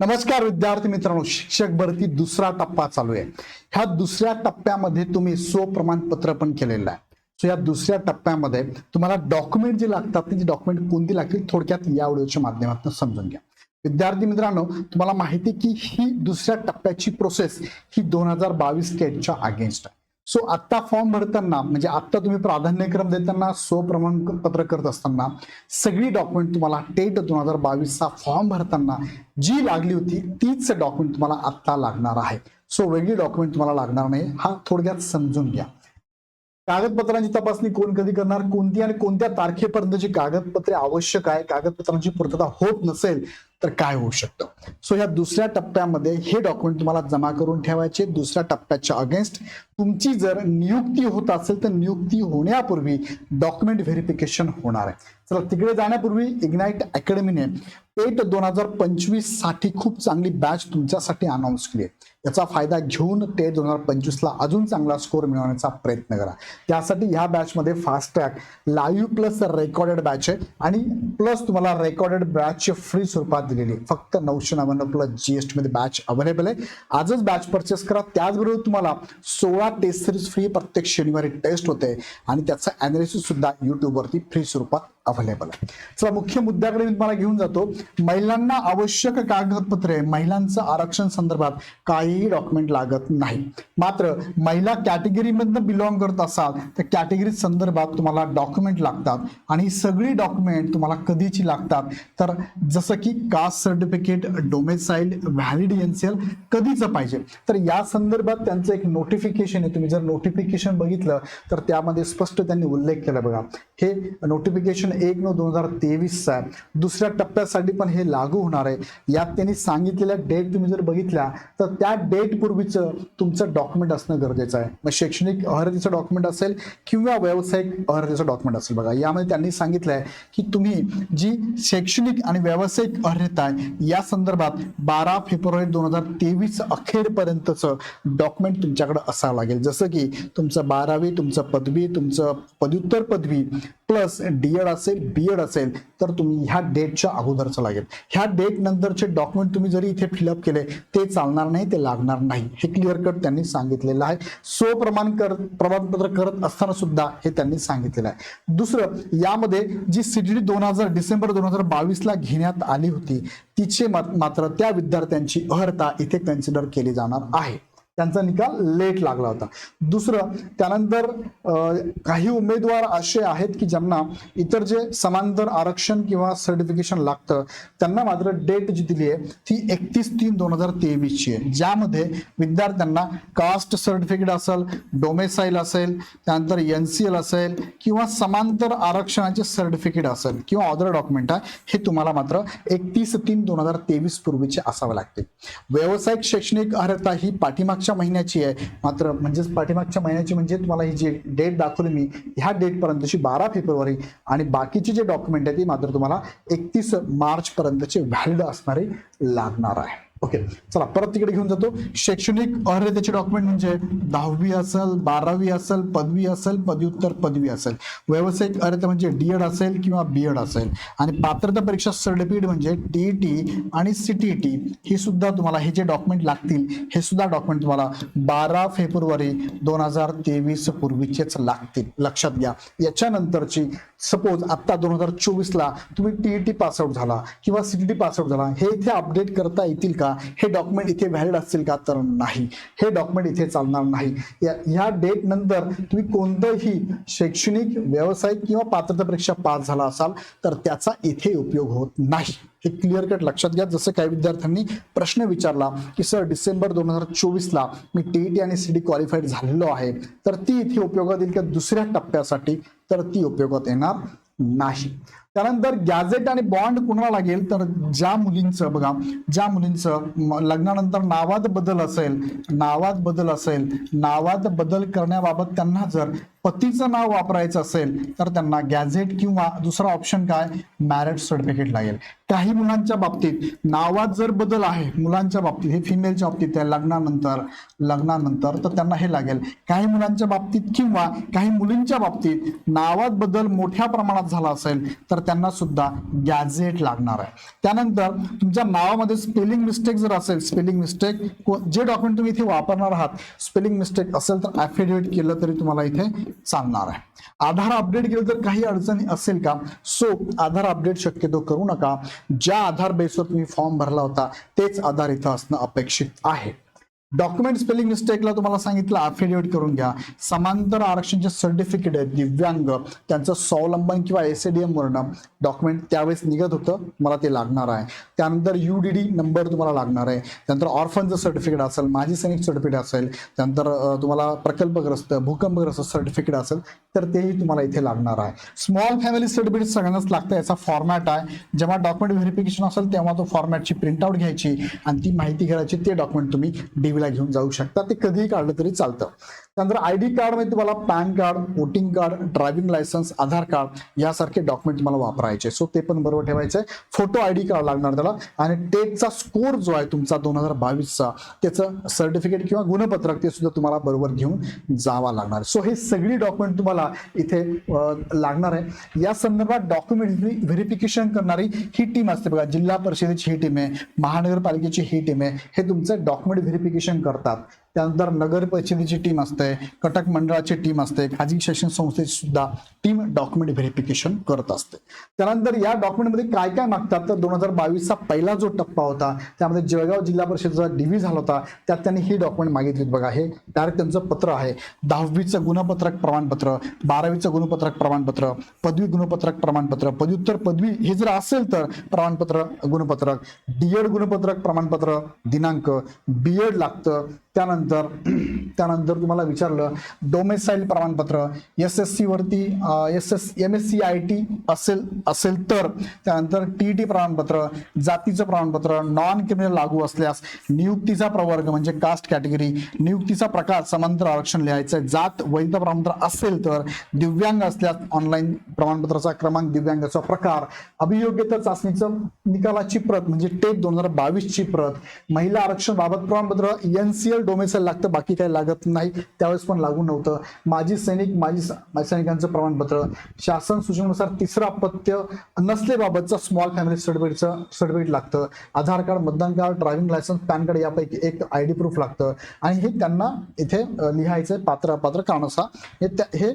नमस्कार विद्यार्थी मित्रांनो शिक्षक भरती दुसरा टप्पा चालू आहे. ह्या दुसऱ्या टप्प्यामध्ये तुम्ही सो प्रमाणपत्र पण केलेलं आहे. सो या दुसऱ्या टप्प्यामध्ये तुम्हाला डॉक्युमेंट जे लागतात ते डॉक्युमेंट कोणती लागतील थोडक्यात या व्हिडिओच्या माध्यमातून समजून घ्या. विद्यार्थी मित्रांनो तुम्हाला माहिती की ही दुसऱ्या टप्प्याची प्रोसेस ही दोन हजार बावीस टेटच्या अगेन्स्ट आहे. सो आत्ता फॉर्म भरताना म्हणजे आत्ता तुम्ही प्राधान्यक्रम देताना स्वप्रमाणपत्र करत असताना सगळी डॉक्युमेंट तुम्हाला टेट दोन हजार बावीसचा फॉर्म भरताना जी लागली होती तीच डॉक्युमेंट तुम्हाला आत्ता लागणार आहे. सो वेगळी डॉक्युमेंट तुम्हाला लागणार नाही हा थोडक्यात समजून घ्या. कागदपत्रांची तपासणी कोण कधी करणार कोणती आणि कोणत्या तारखेपर्यंतची कागदपत्रे आवश्यक आहे कागदपत्रांची पूर्तता होत नसेल तर काय होऊ शकतं? सो या दुसऱ्या टप्प्यामध्ये हे डॉक्युमेंट तुम्हाला जमा करून ठेवायचे. दुसऱ्या टप्प्याच्या अगेन्स्ट तुमची जर नियुक्ती होत असेल तर नियुक्ती होण्यापूर्वी डॉक्युमेंट व्हेरिफिकेशन होणार आहे. चला तिकडे जाण्यापूर्वी इग्नाइट अकॅडमीने पेट दोन हजार पंचवीससाठी खूप चांगली बॅच तुमच्यासाठी अनाऊन्स केली आहे. याचा फायदा घेऊन टेट दोन हजार पंचवीसला अजून चांगला स्कोर मिळवण्याचा प्रयत्न करा. त्यासाठी ह्या बॅचमध्ये fast track live plus recorded batch आहे. आणि प्लस तुम्हाला रेकॉर्डेड बॅच फ्री स्वरूपात दिलेली आहे. फक्त नऊशे नव्याण्णव प्लस जीएसटी मध्ये बॅच अवेलेबल आहे. आजच बॅच परचेस करा. त्याचबरोबर तुम्हाला सोळा टेस्ट सिरीज फ्री प्रत्येक शनिवारी टेस्ट होते. आणि त्याचं अनालिसिस सुद्धा युट्यूबवरती फ्री स्वरूपात अव्हेलेबल आहे. चला मुख्य मुद्द्याकडे मी तुम्हाला घेऊन जातो. महिलांना आवश्यक कागदपत्रे महिलांचं आरक्षण संदर्भात काहीही डॉक्युमेंट लागत नाही. मात्र महिला कॅटेगरीमधनं बिलॉंग करत असाल तर कॅटेगरी संदर्भात तुम्हाला डॉक्युमेंट लागतात आणि सगळी डॉक्युमेंट तुम्हाला कधीची लागतात? तर जसं की caste certificate domicile valid NCL कधीचं पाहिजे? तर या संदर्भात त्यांचं एक नोटिफिकेशन आहे. तुम्ही जर नोटिफिकेशन बघितलं तर त्यामध्ये स्पष्ट त्यांनी उल्लेख केला बघा. हे नोटिफिकेशन एक नऊ दोन हजार तेवीसचा आहे. दुसऱ्या टप्प्यासाठी पण हे लागू होणार आहे. यात त्यांनी सांगितलेल्या डेट तुम्ही जर बघितल्या तर त्या डेट पूर्वीचं तुमचं डॉक्युमेंट असणं गरजेचं आहे. मग शैक्षणिक अर्हतेचं डॉक्युमेंट असेल किंवा व्यावसायिक अर्हतेचं डॉक्युमेंट असेल बघा. यामध्ये त्यांनी सांगितलं आहे की तुम्ही जी शैक्षणिक आणि व्यावसायिक अर्हता आहे या संदर्भात बारा फेब्रुवारी दोन हजार तेवीस अखेरपर्यंतचं डॉक्युमेंट तुमच्याकडे असावं लागेल. जसं की तुमचं बारावी तुमचं पदवी तुमचं पदव्युत्तर पदवी प्लस डी एड असेल बी एड असेल तर तुम्ही ह्या डेटच्या अगोदरचं लागेल. ह्या डेट नंतरचे डॉक्युमेंट तुम्ही जरी इथे फिलअप केले ते चालणार नाही ते लागणार नाही. हे क्लिअर कट त्यांनी सांगितलेलं आहे. सो प्रमाण कर प्रमाणपत्र करत असताना सुद्धा हे त्यांनी सांगितलेलं आहे. दुसरं यामध्ये जी सीटीडी दोन हजार डिसेंबर दोन हजार बावीसला घेण्यात आली होती तिचे मात्र त्या विद्यार्थ्यांची अर्हता इथे कन्सिडर केली जाणार आहे. त्यांचा निकाल लेट लागला होता. दुसरं त्यानंतर काही उमेदवार असे आहेत की ज्यांना इतर जे समांतर आरक्षण किंवा सर्टिफिकेशन लागतं त्यांना मात्र डेट जी दिली आहे ती एकतीस तीन दोन हजार तेवीसची आहे. ज्यामध्ये विद्यार्थ्यांना कास्ट सर्टिफिकेट असेल डोमेसाईल असेल त्यानंतर एन सी एल असेल किंवा समांतर आरक्षणाचे सर्टिफिकेट असेल किंवा अदर डॉक्युमेंट आहे हे तुम्हाला मात्र एकतीस तीन दोन हजार तेवीस पूर्वीचे असावे लागते. व्यावसायिक शैक्षणिक अर्हता ही पाठीमागच्या महिन्याची आहे. मात्र म्हणजेच पाठीमागच्या महिन्याची म्हणजे तुम्हाला ही जी डेट दाखवली मी ह्या डेट पर्यंतची बारा फेब्रुवारी आणि बाकीची जे डॉक्युमेंट आहे ती मात्र तुम्हाला एकतीस मार्च पर्यंतचे व्हॅलिड असणारे लागणार आहे. ओके चला परत तिकडे घेऊन जातो. शैक्षणिक अर्हतेचे डॉक्युमेंट म्हणजे दहावी असेल बारावी असेल पदवी असेल पदव्युत्तर पदवी असेल. व्यावसायिक अर्हता म्हणजे डी एड असेल किंवा बी एड असेल. आणि पात्रता परीक्षा सर्टिफिकेट म्हणजे टी टी आणि सी टी टी ही सुद्धा तुम्हाला हे जे डॉक्युमेंट लागतील हे सुद्धा डॉक्युमेंट तुम्हाला बारा फेब्रुवारी दोन हजार तेवीस पूर्वीचेच लागतील. लक्षात घ्या. याच्यानंतरची सपोज आत्ता दोन हजार चोवीसला तुम्ही टी टी पासआउट झाला किंवा सी टी टी पासआउट झाला हे इथे अपडेट करता येतील का? हे डॉक्युमेंट इथे व्हॅलिड असतील का? तर नाही. हे डॉक्युमेंट इथे चालणार नाही. या ह्या डेट नंतर तुम्ही कोणतंही शैक्षणिक व्यावसायिक किंवा पात्रता परीक्षा पास झाला असाल तर त्याचा इथे उपयोग होत नाही. हे क्लिअर कट लक्षात घ्या. जसं काही विद्यार्थ्यांनी प्रश्न विचारला की सर डिसेंबर दोन हजार चोवीसला मी टीईटी आणि सीडी क्वालिफाईड झालेलो आहे. तर ती इथे उपयोगात येईल का दुसऱ्या टप्प्यासाठी? तर ती उपयोगात येणार नाही. त्यानंतर गॅझेट आणि बॉन्ड कुणाला लागेल तर ज्या मुलींचं बघा ज्या मुलींचं म- लग्नानंतर नावात बदल असेल नावात बदल असेल नावात बदल करण्याबाबत त्यांना जर पतीचं नाव वापरायचं असेल तर त्यांना गॅझेट किंवा दुसरा ऑप्शन काय? मॅरेज सर्टिफिकेट लागेल. काही मुलांच्या बाबतीत नावात जर बदल आहे मुलांच्या बाबतीत हे फिमेलच्या बाबतीत आहे लग्नानंतर लग्नानंतर तर त्यांना हे लागेल. काही मुलांच्या बाबतीत किंवा काही मुलींच्या बाबतीत नावात बदल मोठ्या प्रमाणात झाला असेल तर त्यांना सुद्धा गॅझेट लागणार आहे. त्यानंतर तुमच्या नावामध्ये स्पेलिंग मिस्टेक जर असेल स्पेलिंग मिस्टेक जे डॉक्युमेंट तुम्ही इथे वापरणार आहात स्पेलिंग मिस्टेक असेल तर ॲफिडेविट केलं तरी तुम्हाला इथे चालणार आहे. आधार अपडेट केलं तर काही अडचणी असेल का? सो आधार अपडेट शक्यतो करू नका. ज्या आधार बेसवर तुम्ही फॉर्म भरला होता तेच आधार इथं असणं अपेक्षित आहे. डॉक्युमेंट स्पेलिंग मिस्टेकला तुम्हाला सांगितलं अफिडेविट करून घ्या. समांतर आरक्षणचे सर्टिफिकेट आहे दिव्यांग त्यांचं स्वावलंबन किंवा एसएडीएम वरनं डॉक्युमेंट त्यावेळेस निघत होतं मला ते लागणार आहे. त्यानंतर युडीडी नंबर तुम्हाला लागणार आहे. त्यानंतर ऑर्फनचं सर्टिफिकेट असेल माजी सैनिक सर्टिफिकेट असेल त्यानंतर तुम्हाला प्रकल्पग्रस्त भूकंपग्रस्त सर्टिफिकेट असेल तर तेही तुम्हाला इथे लागणार आहे. स्मॉल फॅमिली सर्टिफिकेट सगळ्यांनाच लागतं याचा फॉर्मॅट आहे. जेव्हा डॉक्युमेंट व्हेरिफिकेशन असेल तेव्हा तो फॉर्मॅटची प्रिंटआउट घ्यायची आणि ती माहिती घ्यायची ते डॉक्युमेंट तुम्ही डीवीला घेऊन जाऊ शकता. ते कधीही काढलं तरी चालतं. त्यानंतर आय डी कार्डमध्ये तुम्हाला PAN card voting card driving licence Aadhaar card यासारखे डॉक्युमेंट तुम्हाला वापरायचे. सो ते पण बरोबर ठेवायचे फोटो आय डी कार्ड लागणार त्याला. आणि टेटचा स्कोर जो आहे तुमचा दोन हजार बावीसचा त्याचं सर्टिफिकेट किंवा गुणपत्रक ते सुद्धा तुम्हाला बरोबर घेऊन जावा लागणार. सो हे सगळी डॉक्युमेंट तुम्हाला इथे लागणार आहे. या संदर्भात डॉक्युमेंट व्हेरिफिकेशन करणारी ही टीम असते बघा. जिल्हा परिषदेची ही टीम आहे. महानगरपालिकेची ही टीम आहे. हे तुमचं डॉक्युमेंट व्हेरिफिकेशन करतात. त्यानंतर नगर परिषदेची टीम असते कटक मंडळाची टीम असते खाजगी शिक्षण संस्थेची सुद्धा टीम डॉक्युमेंट व्हेरिफिकेशन करत असते. त्यानंतर या डॉक्युमेंटमध्ये काय काय मागतात? तर दोन हजार बावीसचा पहिला जो टप्पा होता त्यामध्ये जळगाव जिल्हा परिषदेचा डिव्ही झाला होता त्यात त्यांनी ही डॉक्युमेंट मागितली बघा. हे डायरेक्ट त्यांचं पत्र आहे. दहावीचं गुणपत्रक प्रमाणपत्र बारावीचं गुणपत्रक प्रमाणपत्र पदवी गुणपत्रक प्रमाणपत्र पदव्युत्तर पदवी हे जर असेल तर प्रमाणपत्र गुणपत्रक. डीएड गुणपत्रक प्रमाणपत्र दिनांक. बीएड लागतं. त्यानंतर त्यानंतर तुम्हाला विचारलं डोमेसाईल प्रमाणपत्र एस एस सी वरती S S M S C I T असेल असेल तर त्यानंतर टी टी प्रमाणपत्र जातीचं प्रमाणपत्र नॉन क्रिमिनल लागू असल्यास नियुक्तीचा प्रवर्ग म्हणजे कास्ट कॅटेगरी नियुक्तीचा प्रकार समांतर आरक्षण लिहायचं जात वैध प्रमाणपत्र असेल तर दिव्यांग असल्यास ऑनलाईन प्रमाणपत्राचा क्रमांक दिव्यांगाचा प्रकार अभियोग्यता चाचणीचं निकालाची प्रत म्हणजे टेप दोन हजार बावीसची प्रत महिला आरक्षण बाबत प्रमाणपत्र एनसीएल डोमेसाईल लागतं बाकी काही लागत नाही. त्यावेळेस पण लागू नव्हतं. माजी सैनिक माजी माजी सैनिकांचं प्रमाणपत्र. शासन सूचनेनुसार तिसरं अपत्य नसलेबाबतचं स्मॉल फॅमिली सर्टिफिकेटचं सर्टिफिकेट लागतं. आधार कार्ड मतदान card driving licence PAN card यापैकी एक आय डी प्रूफ लागतं. आणि हे त्यांना इथे लिहायचं पात्र अपात्र कारणसा हे हे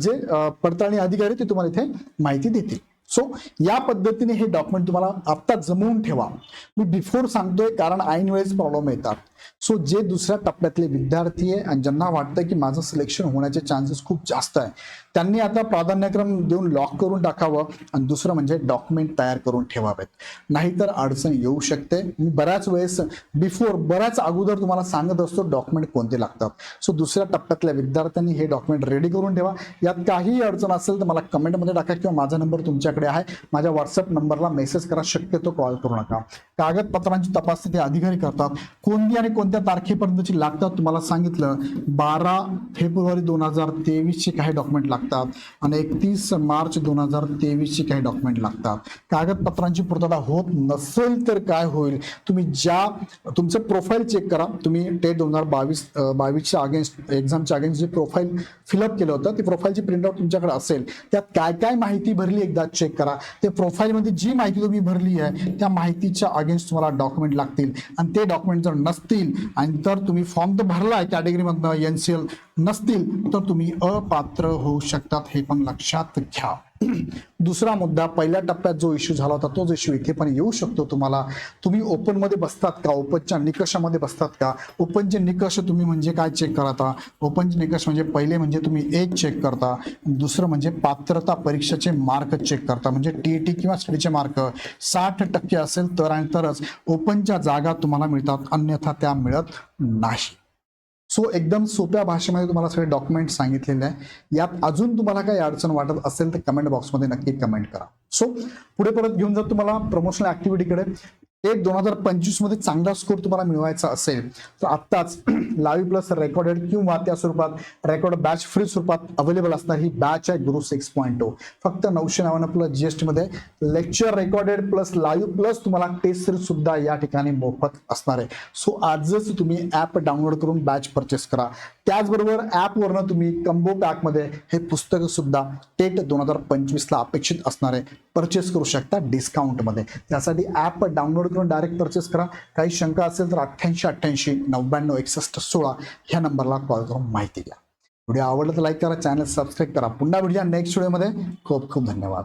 जे पडताळणी अधिकारी ते तुम्हाला इथे माहिती देतील. सो या पद्धतीने हे डॉक्युमेंट तुम्हाला आत्ता जमवून ठेवा. मी बिफोर सांगतोय कारण ऐन वेळेस प्रॉब्लेम येतात. सो जे दुसऱ्या टप्प्यातले विद्यार्थी आहे आणि ज्यांना वाटतं की माझं सिलेक्शन होण्याचे चान्सेस खूप जास्त आहे त्यांनी आता प्राधान्यक्रम देऊन लॉक करून टाकावं आणि दुसरं म्हणजे डॉक्युमेंट तयार करून ठेवावेत. नाहीतर अडचण येऊ शकते. मी बऱ्याच वेळेस बिफोर बऱ्याच अगोदर तुम्हाला सांगत असतो डॉक्युमेंट कोणते लागतात. सो दुसऱ्या टप्प्यातल्या विद्यार्थ्यांनी हे डॉक्युमेंट रेडी करून ठेवा. यात काहीही अडचण असेल तर मला कमेंटमध्ये टाका किंवा माझा नंबर तुमच्याकडे आहे. माझ्या व्हॉट्सअप नंबरला मेसेज करा. शक्यतो कॉल करू नका. कागदपत्रांची तपासणी ते अधिकारी करतात. कोणती आणि कोणत्या तारखेपर्यंतची लागतात तुम्हाला सांगितलं. बारा फेब्रुवारी दोन हजार तेवीसचे काही डॉक्युमेंट लागतात. आणि एकतीस मार्च दोन हजार तेवीसचे काही डॉक्युमेंट लागतात. कागदपत्रांची पूर्तता होत नसेल तर काय होईल? तुम्ही ज्या तुमचं प्रोफाईल चेक करा. तुम्ही टेट दोन हजार बावीस बावीसच्या अगेन्स्ट एक्झामच्या अगेन्स्ट जे प्रोफाईल फिलअप केलं होतं ते प्रोफाईलची प्रिंटआउट तुमच्याकडे असेल त्यात काय काय माहिती भरली एकदा चेक करा. ते प्रोफाईलमध्ये जी माहिती तुम्ही भरली आहे त्या माहितीच्या अगेन्स्ट तुम्हाला डॉक्युमेंट लागतील. आणि ते डॉक्युमेंट जर नसतील आणि तर तुम्ही फॉर्म तर भरला आहे कॅटेगरीमधनं एन सी एल नसतील तर तुम्ही अपात्र होऊ शकतात हे पण लक्षात घ्या. दुसरा मुद्दा पहिल्या टप्प्यात जो इश्यू झाला होता तोच इश्यू इथे पण येऊ शकतो तुम्हाला. तुम्ही ओपनमध्ये बसतात का? ओपनच्या निकषामध्ये बसतात का? ओपनचे निकष तुम्ही म्हणजे काय चेक करता? ओपनचे निकष म्हणजे पहिले म्हणजे तुम्ही एज चेक करता. दुसरं म्हणजे पात्रता परीक्षेचे मार्क चेक करता. म्हणजे टीईटी किंवा स्टडीचे मार्क साठ टक्के असेल तर आणि तरच ओपनच्या जागा तुम्हाला मिळतात. अन्यथा त्या मिळत नाही. सो एकदम सोप्या भाषेमध्ये तुम्हाला सगळे डॉक्युमेंट सांगितलेले आहे. यात अजून तुम्हाला काही अडचण वाटत असेल तर कमेंट बॉक्समध्ये नक्की कमेंट करा. सो पुढे परत घेऊन जात तुम्हाला प्रमोशनल ऍक्टिव्हिटीकडे एक दोन हजार पंचवीसमध्ये चांगला स्कोर तुम्हाला मिळवायचा असेल तर आत्ताच लाईव्ह प्लस रेकॉर्डेड किंवा त्या स्वरूपात रेकॉर्ड बॅच फ्री स्वरूपात अवेलेबल असणार ही बॅच आहे गुरु सिक्स पॉईंट टू फक्त नऊशे नव्याण्णव प्लस जीएसटी मध्ये lecture recorded plus live plus तुम्हाला टेस्ट सिरीज सुद्धा या ठिकाणी मोफत असणार आहे. सो आजच तुम्ही ऍप डाउनलोड करून बॅच परचेस करा. त्याचबरोबर ॲपवरनं तुम्ही कंबो पॅकमध्ये हे पुस्तक सुद्धा टेट दोन हजार पंचवीसला अपेक्षित असणार आहे. परचेस करू शकता डिस्काउंटमध्ये त्यासाठी ॲप डाउनलोड करून डायरेक्ट परचेस करा. काही शंका असेल तर अठ्ठ्याऐंशी अठ्ठ्याऐंशी नव्याण्णव एकसष्ट सोळा ह्या नंबरला कॉल करून माहिती द्या व्हिडिओ आवडला तर लाईक करा चॅनल सबस्क्राईब करा. पुन्हा भेटूया नेक्स्ट व्हिडिओमध्ये खूप खूप धन्यवाद.